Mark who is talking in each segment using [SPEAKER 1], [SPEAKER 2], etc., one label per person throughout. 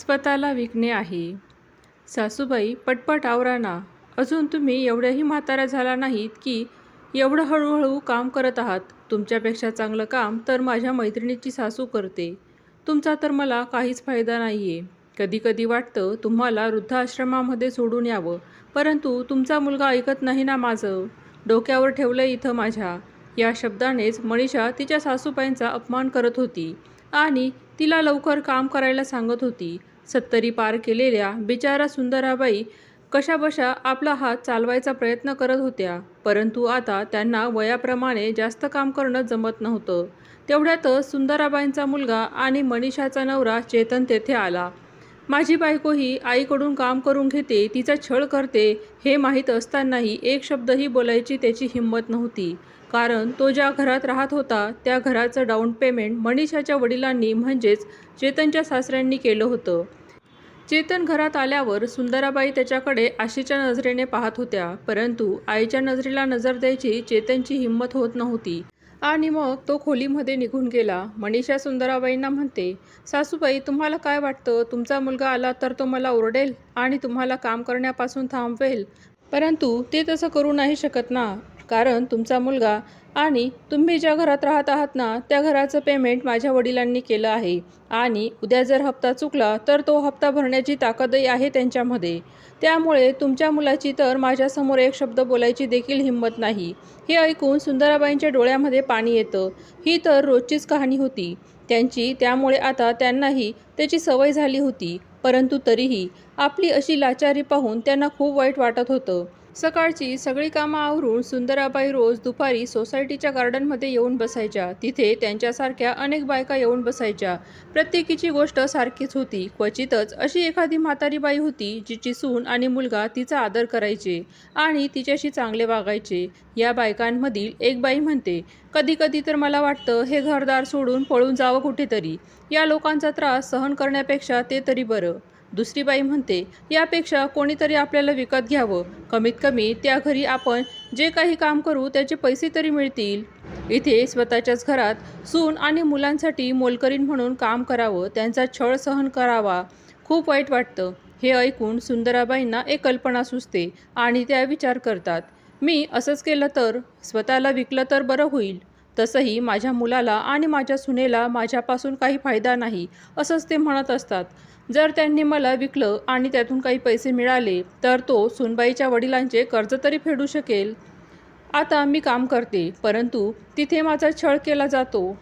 [SPEAKER 1] स्वतःला विकणे आहे. सासूबाई पटपट आवरा ना अजून तुम्ही एवढ्याही म्हाताऱ्या झाला नाहीत की एवढं हळूहळू काम करत आहात. तुमच्यापेक्षा चांगलं काम तर माझ्या मैत्रिणीची सासू करते. तुमचा तर मला काहीच फायदा नाही आहे कधीकधी वाटतं तुम्हाला वृद्धाश्रमामध्ये सोडून यावं परंतु तुमचा मुलगा ऐकत नाही ना माझं. डोक्यावर ठेवलं इथं माझ्या. या शब्दानेच मनीषा तिच्या सासूबाईंचा अपमान करत होती आणि तिला लवकर काम करायला सांगत होती. सत्तरी पार केलेल्या बिचारा सुंदराबाई कशाबशा आपला हात चालवायचा प्रयत्न करत होत्या. परंतु आता त्यांना वयाप्रमाणे जास्त काम करणं जमत नव्हतं. तेवढ्यातच सुंदराबाईंचा मुलगा आणि मनीषाचा नवरा चेतन तेथे आला. माझी बायको ही आईकडून काम करून घेते तिचा छळ करते. हे माहीत असतानाही एक शब्दही बोलायची त्याची हिंमत नव्हती. कारण तो ज्या घरात राहत होता त्या घराचं डाऊन पेमेंट मनीषाच्या वडिलांनी म्हणजेच चेतनच्या सासऱ्यांनी केलं होतं. चेतन घरात आल्यावर सुंदराबाई त्याच्याकडे आशीच्या नजरेने पाहत होत्या. परंतु आईच्या नजरेला नजर द्यायची चेतनची हिंमत होत नव्हती. आणि मग तो खोलीमध्ये निघून गेला. मनीषा सुंदराबाईंना म्हणते सासूबाई तुम्हाला काय वाटतं? तुमचा मुलगा आला तर तो मला ओरडेल आणि तुम्हाला काम करण्यापासून थांबवेल. परंतु ते तसं करू नाही शकत ना. कारण तुमचा मुलगा आणि तुम्ही ज्या घरात राहत आहात ना त्या घराचं पेमेंट माझ्या वडिलांनी केलं आहे. आणि उद्या जर हप्ता चुकला तर तो हप्ता भरण्याची ताकदही आहे त्यांच्यामध्ये. त्यामुळे तुमच्या मुलाची तर माझ्यासमोर एक शब्द बोलायची देखील हिंमत नाही. हे ऐकून सुंदराबाईंच्या डोळ्यामध्ये पाणी येतं. ही तर रोजचीच कहाणी होती. त्यांची त्यामुळे आता त्यांनाही त्याची सवय झाली होती. परंतु तरीही आपली अशी लाचारी पाहून त्यांना खूप वाईट वाटत होतं. सकाळची सगळी कामं आवरून सुंदराबाई रोज दुपारी सोसायटीच्या गार्डनमध्ये येऊन बसायच्या. तिथे त्यांच्यासारख्या अनेक बायका येऊन बसायच्या. प्रत्येकीची गोष्ट सारखीच होती. क्वचितच अशी एखादी म्हातारी बाई होती जिची सून आणि मुलगा तिचा आदर करायचे आणि तिच्याशी चांगले वागायचे. या बायकांमधील एक बाई म्हणते कधी कधी तर मला वाटतं हे घरदार सोडून पळून जावं कुठेतरी. या लोकांचा त्रास सहन करण्यापेक्षा ते तरी बरं. दुसरी बाई म्हणते यापेक्षा कोणीतरी आपल्याला विकत घ्यावं. कमीत कमी त्या घरी आपण जे काही काम करू त्याचे पैसे तरी मिळतील. इथे स्वतःच्याच घरात सून आणि मुलांसाठी मोलकरीण म्हणून काम करावं त्यांचा छळ सहन करावा. खूप वाईट वाटतं. हे ऐकून सुंदराबाईंना एक कल्पना सुचते आणि त्या विचार करतात मी असंच केलं तर? स्वतःला विकलं तर बरं होईल. तसंही माझ्या मुलाला आणि माझ्या सुनेला माझ्यापासून काही फायदा नाही असंच ते म्हणत असतात. जर त्यांनी मला विकलं आणि त्यातून काही पैसे मिळाले तर तो सुनबाईच्या वडिलांचे कर्ज तरी फेडू शकेल. आता मी काम करते परंतु तिथे माझा छळ केला जातो.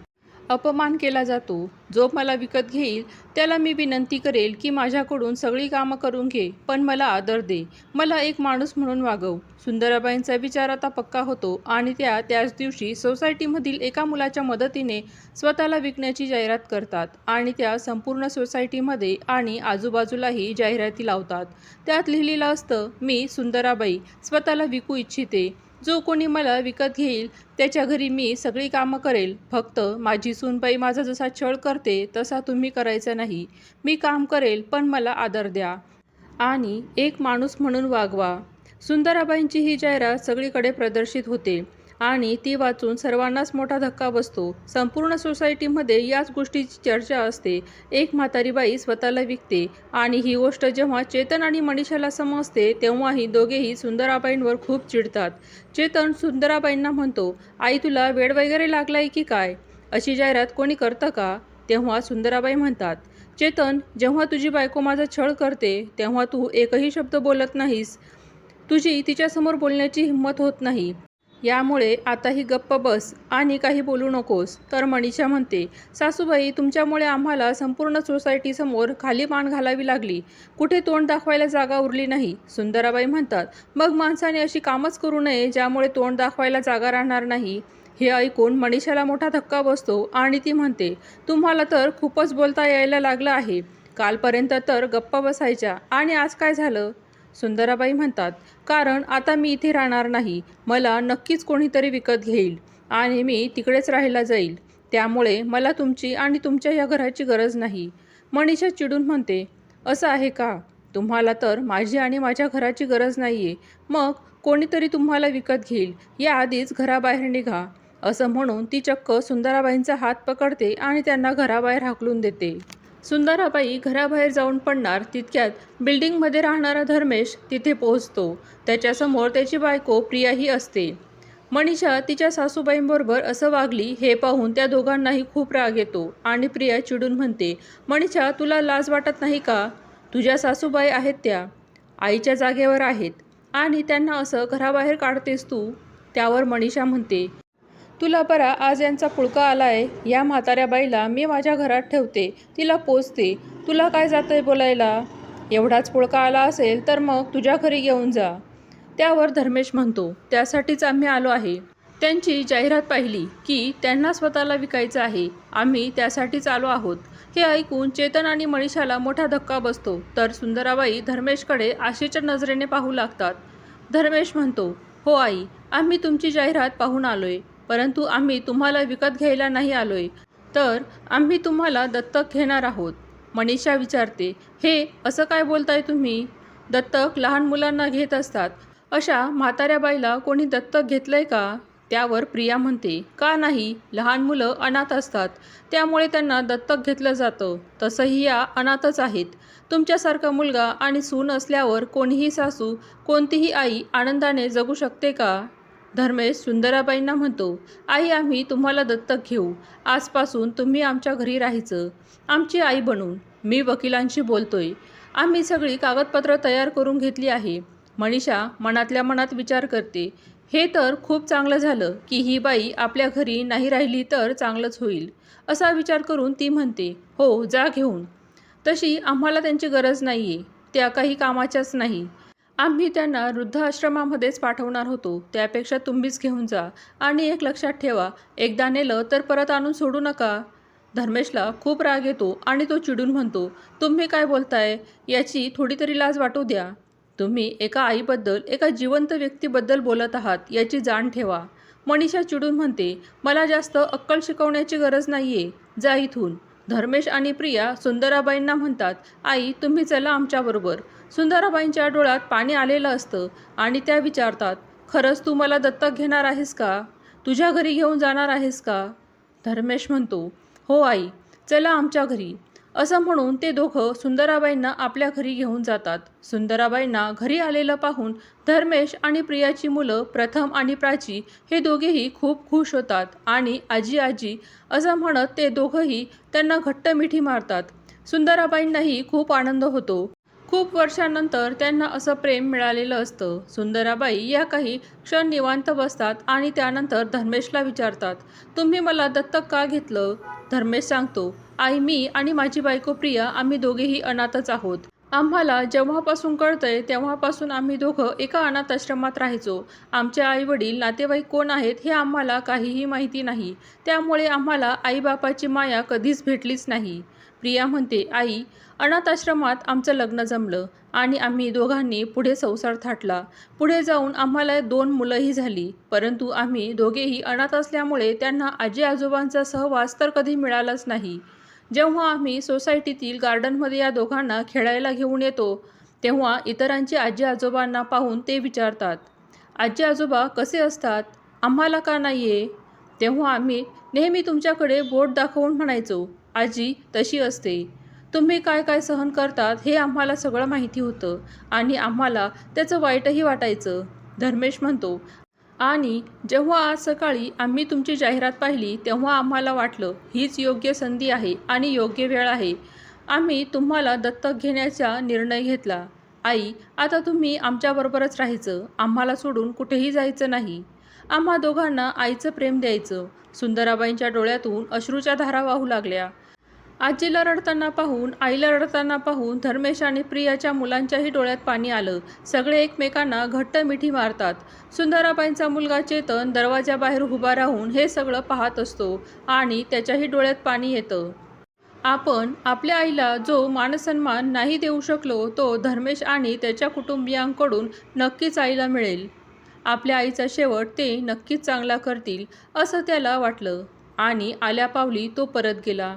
[SPEAKER 1] अपमान केला जातो. जो मला विकत घेईल त्याला मी विनंती करेल की माझ्याकडून सगळी कामं करून घे पण मला आदर दे. मला एक माणूस म्हणून वागव. सुंदराबाईंचा विचार आता पक्का होतो आणि त्या त्याच दिवशी सोसायटीमधील एका मुलाच्या मदतीने स्वतःला विकण्याची जाहिरात करतात आणि त्या संपूर्ण सोसायटीमध्ये आणि आजूबाजूलाही जाहिराती लावतात. त्यात लिहिलेलं असतं मी सुंदराबाई स्वतःला विकू इच्छिते. जो कोणी मला विकत घेईल त्याच्या घरी मी सगळी कामं करेल. फक्त माझी सूनबाई माझा जसा छळ करते तसा तुम्ही करायचा नाही. मी काम करेल पण मला आदर द्या. आणि एक माणूस म्हणून वागवा. सुंदराबाईंची ही जाहिरात सगळीकडे प्रदर्शित होते. आणि ती वाचून सर्वांनाच मोठा धक्का बसतो. संपूर्ण सोसायटीमध्ये याच गोष्टीची चर्चा असते. एक म्हातारी बाई स्वतःला विकते आणि ही गोष्ट जेव्हा चेतन आणि मनीषाला समजते तेव्हाही दोघेही सुंदराबाईंवर खूप चिडतात. चेतन सुंदराबाईंना म्हणतो आई तुला वेळ वगैरे लागलाय की काय? अशी जाहिरात कोणी करतं का? तेव्हा सुंदराबाई म्हणतात चेतन जेव्हा तुझी बायको माझा छळ करते तेव्हा तू एकही शब्द बोलत नाहीस. तुझी तिच्यासमोर बोलण्याची हिंमत होत नाही. यामुळे आताही गप्प बस आणि काही बोलू नकोस. तर मनीषा म्हणते सासूबाई तुमच्यामुळे आम्हाला संपूर्ण सोसायटीसमोर खाली मान घालावी लागली. कुठे तोंड दाखवायला जागा उरली नाही. सुंदराबाई म्हणतात मग माणसाने अशी कामच करू नये ज्यामुळे तोंड दाखवायला जागा राहणार नाही. हे ऐकून मनीषाला मोठा धक्का बसतो आणि ती म्हणते तुम्हाला तर खूपच बोलता यायला लागलं आहे. कालपर्यंत तर गप्प बसायच्या. आणि आज काय झालं? सुंदराबाई म्हणतात कारण आता मी इथे राहणार नाही मला नक्कीच कोणीतरी विकत घेईल आणि मी तिकडेच राहायला जाईल. त्यामुळे मला तुमची आणि तुमच्या या घराची गरज नाही. मनीषा चिडून म्हणते असं आहे का? तुम्हाला तर माझी आणि माझ्या घराची गरज नाही आहे मग कोणीतरी तुम्हाला विकत घेईल. या आधीच घराबाहेर निघा. असं म्हणून ती चक्क सुंदराबाईंचा हात पकडते आणि त्यांना घराबाहेर हाकलून देते. सुंदराबाई घराबाहेर जाऊन पडणार तितक्यात बिल्डिंगमध्ये राहणारा धर्मेश तिथे पोहोचतो. त्याच्यासमोर त्याची बायको प्रियाही असते. मनीषा तिच्या सासूबाईंबरोबर असं वागली हे पाहून त्या दोघांनाही खूप राग येतो आणि प्रिया चिडून म्हणते मनीषा तुला लाज वाटत नाही का? तुझ्या सासूबाई आहेत त्या. आईच्या जागेवर आहेत आणि त्यांना असं घराबाहेर काढतेस तू? त्यावर मनीषा म्हणते तुला बरा आज यांचा पुळका आलाय या म्हाताऱ्या बाईला मी माझ्या घरात ठेवते तिला पोचते तुला काय जातंय बोलायला? एवढाच पुळका आला असेल तर मग तुझ्या घरी घेऊन जा. त्यावर धर्मेश म्हणतो त्यासाठीच आम्ही आलो आहे. त्यांची जाहिरात पाहिली की त्यांना स्वतःला विकायचं आहे. आम्ही त्यासाठीच आलो आहोत. हे ऐकून चेतन आणि मनीषाला मोठा धक्का बसतो तर सुंदराबाई धर्मेशकडे आशेच्या नजरेने पाहू लागतात. धर्मेश म्हणतो हो आई आम्ही तुमची जाहिरात पाहून आलोय. परंतु आम्ही तुम्हाला विकत घ्यायला नाही आलोय. तर आम्ही तुम्हाला दत्तक घेणार आहोत. मनीषा विचारते हे असं काय बोलताय तुम्ही? दत्तक लहान मुलांना घेत असतात. अशा म्हाताऱ्या बाईला कोणी दत्तक घेतलंय का? त्यावर प्रिया म्हणते का नाही? लहान मुलं अनाथ असतात. त्यामुळे त्यांना दत्तक घेतलं जातं. तसंही या अनाथच आहेत. तुमच्यासारखा मुलगा आणि सून असल्यावर कोणीही सासू कोणतीही आई आनंदाने जगू शकते का? धर्मेश सुंदराबाईंना म्हणतो आई आम्ही तुम्हाला दत्तक घेऊ. आजपासून तुम्ही आमच्या घरी राहायचं. आमची आई बनून मी वकिलांशी बोलतोय. आम्ही सगळी कागदपत्र तयार करून घेतली आहे. मनीषा मनातल्या मनात विचार करते. हे तर खूप चांगलं झालं की ही बाई आपल्या घरी नाही राहिली तर चांगलंच होईल. असा विचार करून ती म्हणते हो जा घेऊन. तशी आम्हाला त्यांची गरज नाही आहे त्या काही कामाच्याच नाही. आम्ही त्यांना वृद्धाश्रमामध्येच पाठवणार होतो. त्यापेक्षा तुम्हीच घेऊन जा. आणि एक लक्षात ठेवा एकदा नेलं तर परत आणून सोडू नका. धर्मेशला खूप राग येतो आणि तो चिडून म्हणतो तुम्ही काय बोलताय? याची थोडी तरी लाज वाटू द्या. तुम्ही एका आईबद्दल एका जिवंत व्यक्तीबद्दल बोलत आहात याची जाण ठेवा. मनीषा चिडून म्हणते मला जास्त अक्कल शिकवण्याची गरज नाही आहे जा इथून. धर्मेश आणि प्रिया सुंदराबाईंना म्हणतात आई तुम्ही चला आमच्याबरोबर सुंदराबाईंच्या डोळ्यात पाणी आलेलं असतं आणि त्या विचारतात खरंच तू मला दत्तक घेणार आहेस का? तुझ्या घरी घेऊन जाणार आहेस का? धर्मेश म्हणतो हो आई चला आमच्या घरी. असं म्हणून ते दोघं सुंदराबाईंना आपल्या घरी घेऊन जातात. सुंदराबाईंना घरी आलेलं पाहून धर्मेश आणि प्रियाची मुलं प्रथम आणि प्राची हे दोघेही खूप खुश होतात आणि आजी आजी असं म्हणत ते दोघंही त्यांना घट्ट मिठी मारतात. सुंदराबाईंनाही खूप आनंद होतो. खूप वर्षानंतर त्यांना असं प्रेम मिळालेलं असतं. सुंदराबाई या काही क्षण निवांत बसतात आणि त्यानंतर धर्मेशला विचारतात तुम्ही मला दत्तक का घेतलं? धर्मेश सांगतो आई मी आणि माझी बायको प्रिया आम्ही दोघेही अनाथच आहोत. आम्हाला जेव्हापासून कळतंय तेव्हापासून आम्ही दोघं एका अनाथ आश्रमात राहायचो. आमचे आईवडील नातेवाईक कोण आहेत हे आम्हाला काहीही माहिती नाही. त्यामुळे आम्हाला आईबापाची माया कधीच भेटलीच नाही. प्रिया म्हणते आई अनाथ आश्रमात आमचं लग्न जमलं आणि आम्ही दोघांनी पुढे संसार थाटला. पुढे जाऊन आम्हाला दोन मुलंही झाली परंतु आम्ही दोघेही अनाथ असल्यामुळे त्यांना आजी आजोबांचा सहवास तर कधी मिळालाच नाही. जेव्हा आम्ही सोसायटीतील गार्डनमध्ये या दोघांना खेळायला घेऊन येतो तेव्हा इतरांची आजी आजोबांना पाहून ते विचारतात आजी आजोबा कसे असतात? आम्हाला का नाही आहे तेव्हा आम्ही नेहमी तुमच्याकडे बोट दाखवून म्हणायचो. आजी तशी असते. तुम्ही काय काय सहन करतात हे आम्हाला सगळं माहिती होतं आणि आम्हाला त्याचं वाईटही वाटायचं. धर्मेश म्हणतो आणि जेव्हा आज सकाळी आम्ही तुमची जाहिरात पाहिली तेव्हा आम्हाला वाटलं हीच योग्य संधी आहे आणि योग्य वेळ आहे. आम्ही तुम्हाला दत्तक घेण्याचा निर्णय घेतला. आई आता तुम्ही आमच्याबरोबरच राहायचं. आम्हाला सोडून कुठेही जायचं नाही. आम्हा दोघांना आईचं प्रेम द्यायचं. सुंदराबाईंच्या डोळ्यातून अश्रूच्या धारा वाहू लागल्या. आजीला रडताना पाहून आईला रडताना पाहून धर्मेश आणि प्रियाच्या मुलांच्याही डोळ्यात पाणी आलं. सगळे एकमेकांना घट्ट मिठी मारतात. सुंदराबाईंचा मुलगा चेतन दरवाजाबाहेर उभा राहून हे सगळं पाहत असतो आणि त्याच्याही डोळ्यात पाणी येतं. आपण आपल्या आईला जो मानसन्मान नाही देऊ शकलो तो धर्मेश आणि त्याच्या कुटुंबियांकडून नक्कीच आईला मिळेल. आपल्या आईचा शेवट ते नक्कीच चांगला करतील असं त्याला वाटलं आणि आल्या पावली तो परत गेला.